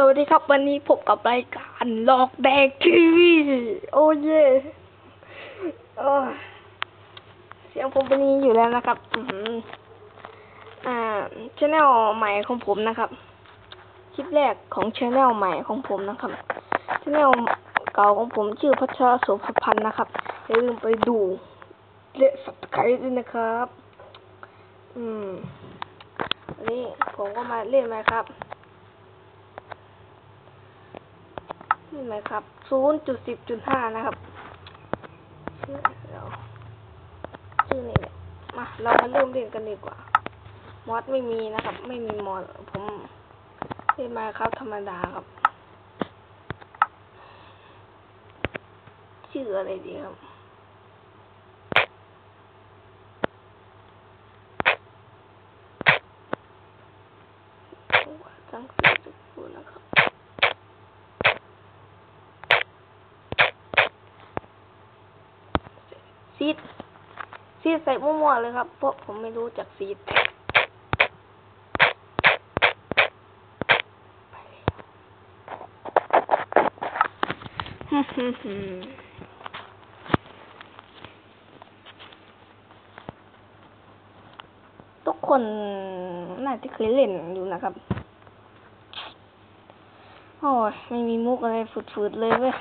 สวัสดีครับวันนี้พบกับรายการหลอกแดกทีวีโอ้เย่เสียงผมเป็นนี้อยู่แล้วนะครับอืออ่าชแนลใหม่ของผมนะครับ คลิปแรกของชแนลใหม่ของผมนะครับชแนลเก่าของผมชื่อพัชรโสภพันธ์นะครับอย่าลืมไปดูและสับสไครต์ด้วยนะครับ อืมวันนี้ผมก็มาเล่นไหมครับ นี่ไหมครับศูนย์จุดสิบจุดห้านะครับชื่อเราชื่อนี่แหละมาเรามาเริ่มเล่นกันดีกว่ามอสไม่มีนะครับ ไม่มีมอสผมเล่นมาครับธรรมดาครับ ชื่ออะไรดีครับตั้งสีสุกูนะครับ ซีดซีดใส่มั่วๆเลยครับ เพราะผมไม่รู้จักซีดฮึ่มทุกคนน่าจะเคยเล่นอยู่นะครับ โอ้ยไม่มีมุกอะไรฝืดๆเลยเว้ย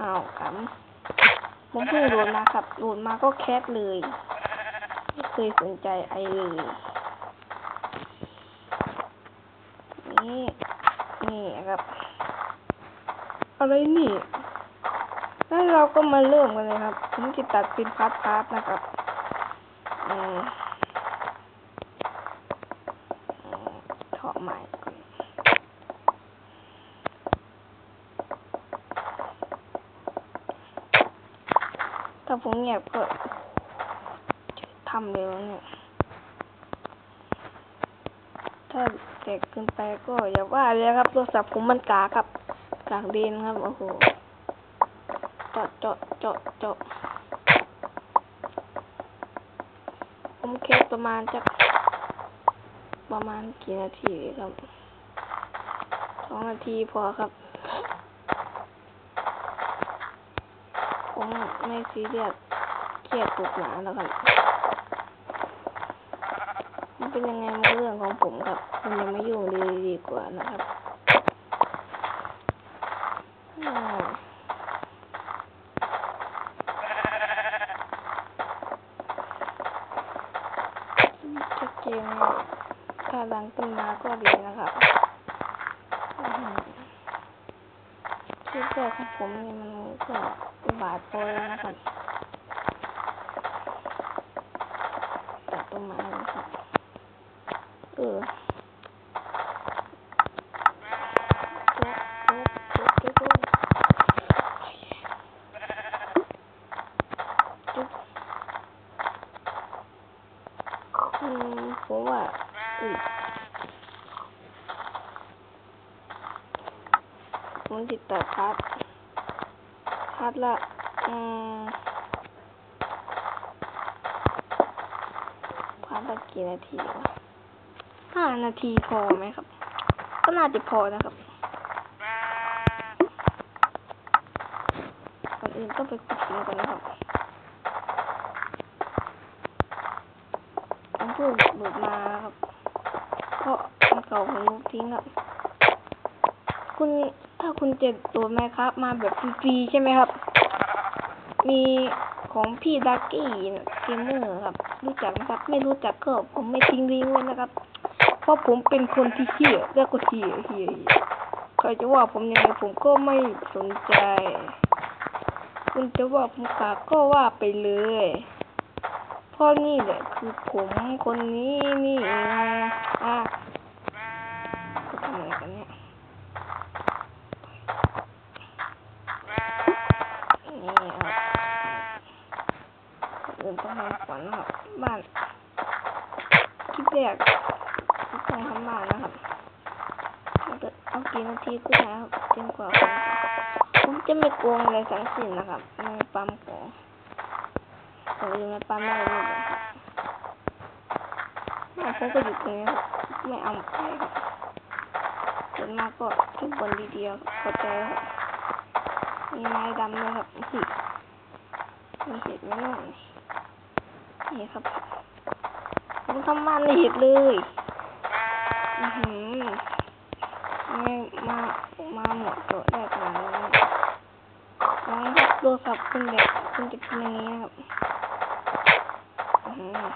อ้าวขำ ผมเพิ่งโหลดมาครับโหลดมาก็แคสเลย ไม่เคยสนใจไอเลย นี่ นี่ครับ อะไรนี่ แล้วเราก็มาเริ่มกันเลยครับ ผมจะตัดเป็นพาร์ทๆนะครับอืมอืมถอดใหม่ก่อน ถ้าผมเงียบก็ทำเร็วเนี่ย ถ้าแตกเกินไปก็อย่าว่าเลยครับโทรศัพท์ผมมันกาครับกากเดนครับ โอ้โหเจาะเจาะเจาะเจาะผมเคสประมาณจะประมาณกี่นาทีครับสองนาทีพอครับ ผม ไม่ซีเรียสเครียดปวดหนาแล้วครับมันเป็นยังไงมันเรื่องของผมครับคุณอย่ามายุ่งเลยดีกว่านะครับอ่าเจนถ้าดังขึ้นมาก็ดีนะครับอื้อหือชื่อแรกของผมนี่มันก็ุบาทโปรยแล้วนะครับจับต้นไม้นะครับเออโจ๊ะโจ๊ะโจ๊ะโจ๊ะโจ๊ะอืมผมว่าอุ้ยผมติดต่อพัด พัดละ อืมพัดละกี่นาทีวะห้านาทีพอไหมครับ ก็น่าจะพอนะครับก่อนอื่นต้องไปขุดหินก่อนนะครับผมเพิ่งเบิดมาครับ เพราะมันเก่าผมทิ้งครับ คุณ ถ้าคุณเจะโดดไหมครับ มาแบบฟรีๆใช่ไหมครับ มีของพี่ดักกี้เกมเมอร์ครับ รู้จักนะครับ ไม่รู้จักก็ผมไม่ทิ้งลิงก์ไว้นะครับ เพราะผมเป็นคนที่เหี้ยแล้วก็เหี้ยเหี้ยใครจะว่าผมยังไงผมก็ไม่สนใจ คุณจะว่าผมกากก็ว่าไปเลยเพราะนี่แหละคือผมคนนี้นี่เองอะทำอะไรกันเนี่ย นี่ครับ ก่อนอนต้องทำขวัญนะครับบ้านคลิปแรกต้องทำบ้านนะครับถ้าเกิดเอากี่นาทีก็ได้ครับจนกว่าผมผมจะไม่โกงอะไรทั้งสิ้นนะครับไม่ปั๊มของผมลืมไม่ปั๊มอะไรเลยครับผมก็อยู่ตรงนี้ครับไม่เอาไปครับส่วนมากก็ทุกคนดีเดียวเข้าใจครับมีไม้ดำด้วยครับนี่มีเห็ดไหมน้อง นี่ครับมันทำมันในเห็ดเลยอือหือไม่มา มาหมดโต๊ะได้ขนาดนี้น้องครับดูครับคุณเด็กคุณจะเป็นอย่างนี้ครับอือหือ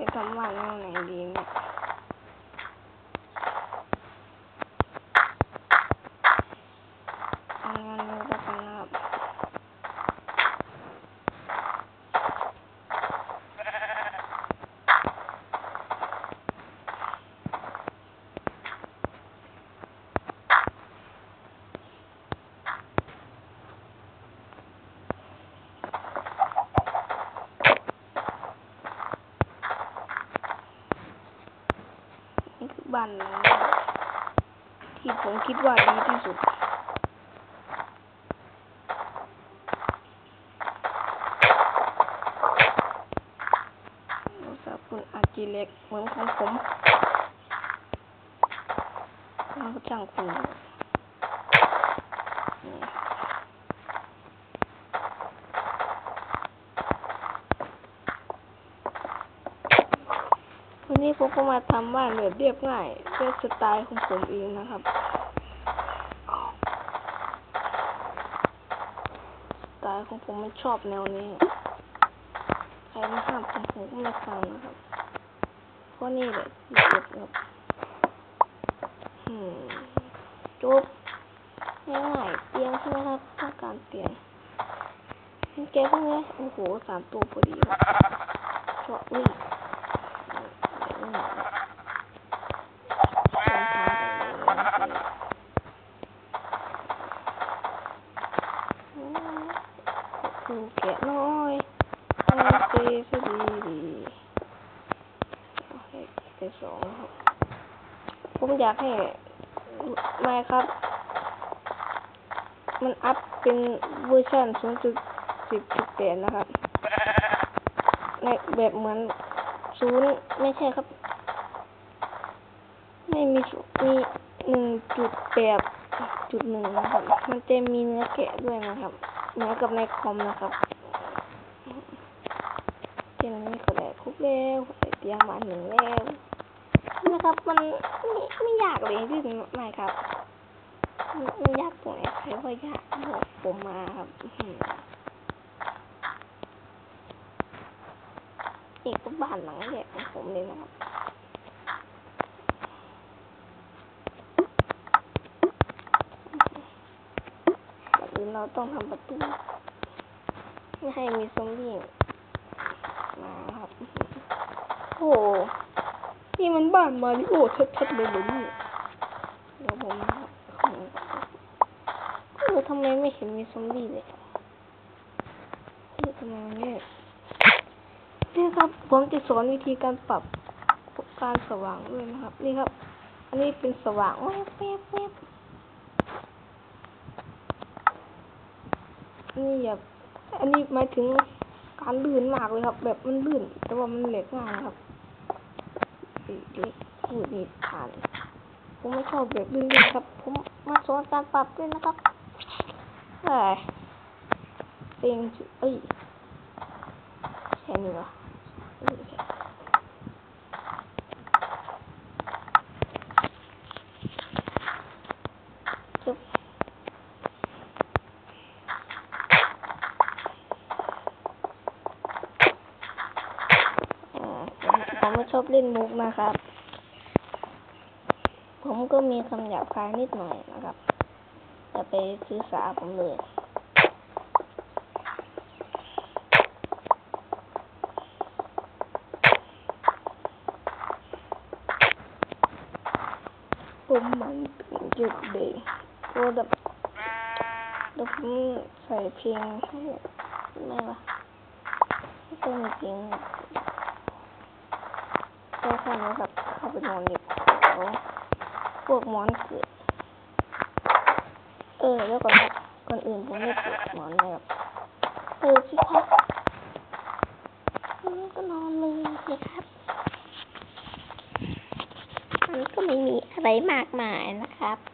จะทำว่าแนวไหนดีเนี่ยเอาแนวนี้แล้วกันนะครับ นี่คือ บ้านหลังที่ผมคิดว่าดีที่สุดโทรศัพท์คุณอากิเล็กเหมือนของผมเราก็จ้างคุณนี่ วันนี้ผมก็มาทำบ้านแบบเรียบง่ายด้วยสไตล์ของผมเองนะครับ สไตล์ของผมมันชอบแนวนี้ ใครมาห้ามผมผมก็ไม่ฟังนะครับเพราะนี่แหละที่เจ็บครับจบง่ายๆเตียงใช่ไหมครับต้องการเตียงแก้พวกนี้โอ้โหสามตัวพอดีครับชอบอุ้ย แกะน้อยโอเคสดีดีโอเคไปสองผมอยากให้ไม่ครับ มันอัพเป็นเวอร์ชัน0.10.8นะครับในแบบเหมือนศูนย์ไม่ใช่ครับ ไม่มีศูนย์มีหนึ่ง จุดแปดจุดหนึ่งนะครับ มันจะมีเนื้อแกะด้วยนะครับ เหมือนกับในคอมนะครับเตียงนี้ก็ได้ครบแล้วเตียงมาหนึ่งแล้วนะครับ มันไม่ไม่ยากเลยที่ไม่ครับมันมันยากตรงไหนใครว่ายากบอกผมมาครับอีกบ้านหลังแรกของผมเลยนะครับก่อนอื่น เราต้องทำประตูไม่ให้มีซอมบี้มาครับ โอ้นี่มันบ้านมาริโอชัดๆเลยเหรอนี่เดี๋ยวผมนะครับของเออทำไมไม่เห็นมีซอมบี้เลยเออทำไมมันเนี่ยนี่ครับ ผมจะสอนวิธีการปรับการสว่างด้วยนะครับ นี่ครับ อันนี้เป็นสว่างแวบแวบแวบ นี่แบบอันนี้หมายถึงการลื่นมากเลยครับ แบบมันลื่น แต่ว่ามันเหล็กมากครับเล็กพูดนี่ผ่าน ผมไม่ชอบแบบลื่นๆครับ ผมมาสอนการปรับด้วยนะครับเอ้ยเต็งจุเอ้ยแค่นี้เหรอเออแค่จบ อ่าผมผมไม่ช อบเล่นมุกนะครับ ผมก็มีคำหยาบคายนิดหน่อยนะครับอย่าไปซื้อสาผมเลยผมมันเป็นจุดเด่นก็แบบเดี๋ยวผมใส่เพลงให้ไม่วะก็มีจริง แค่แค่นี้แบบเข้าไปนอนเด็กพวกมอนเกิดเออแล้วก่อนครับก่อนอื่นผมไม่เปิดหมอนเลยครับเออพี่ครับมันก็นอนเลยสิครับมันก็ไม่มีอะไรมากมายนะครับ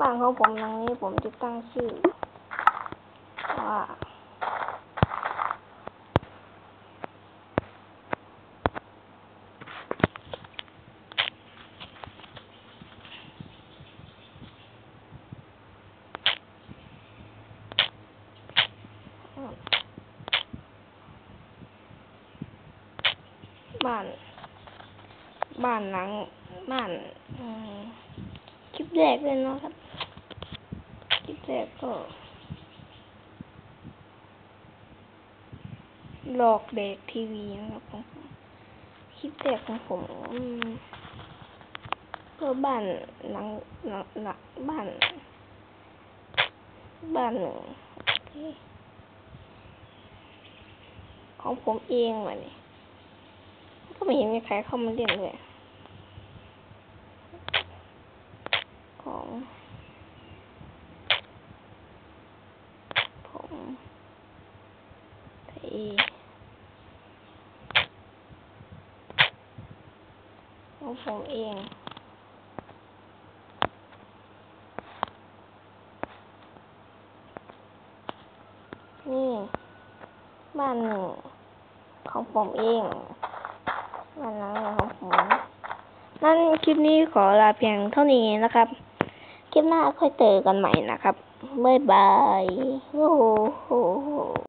บ้านของผมหลังนี้ผมจะตั้งชื่อว่าบ้าน บ้านหลัง บ้านคลิปแรกเลยเนาะครับ แรกก็หลอกเด็กทีวีนะครับของผมคลิปแรกของผมก็บ้านหลังหลังหลังบ้าน บ้านหนึ่งของผมเองวะนี่ก็ไม่เห็นมีใครเข้ามาเล่นเลย ของ ผมที่ ของผมเองนี่บ้านหนึ่งของผมเองบ้านหลังหนึ่งของผม นั่นคลิปนี้ขอลาเพียงเท่านี้นะครับ คลิปหน้าค่อยเจอกันใหม่นะครับ บ๊ายบาย โอ้โห